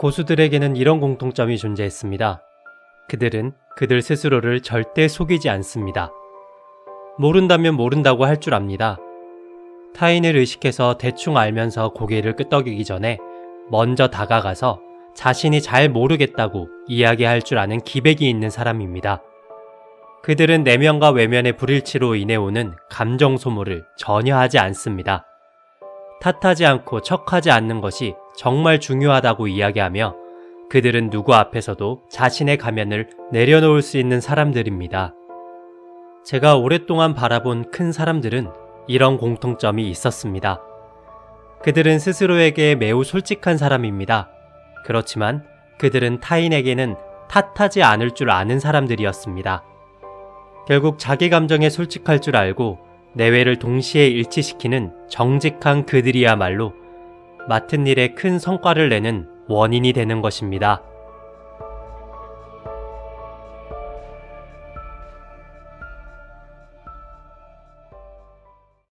고수들에게는 이런 공통점이 존재했습니다. 그들은 그들 스스로를 절대 속이지 않습니다. 모른다면 모른다고 할 줄 압니다. 타인을 의식해서 대충 알면서 고개를 끄덕이기 전에 먼저 다가가서 자신이 잘 모르겠다고 이야기할 줄 아는 기백이 있는 사람입니다. 그들은 내면과 외면의 불일치로 인해 오는 감정 소모를 전혀 하지 않습니다. 탓하지 않고 척하지 않는 것이 정말 중요하다고 이야기하며 그들은 누구 앞에서도 자신의 가면을 내려놓을 수 있는 사람들입니다. 제가 오랫동안 바라본 큰 사람들은 이런 공통점이 있었습니다. 그들은 스스로에게 매우 솔직한 사람입니다. 그렇지만 그들은 타인에게는 탓하지 않을 줄 아는 사람들이었습니다. 결국 자기 감정에 솔직할 줄 알고 내외를 동시에 일치시키는 정직한 그들이야말로 맡은 일에 큰 성과를 내는 원인이 되는 것입니다.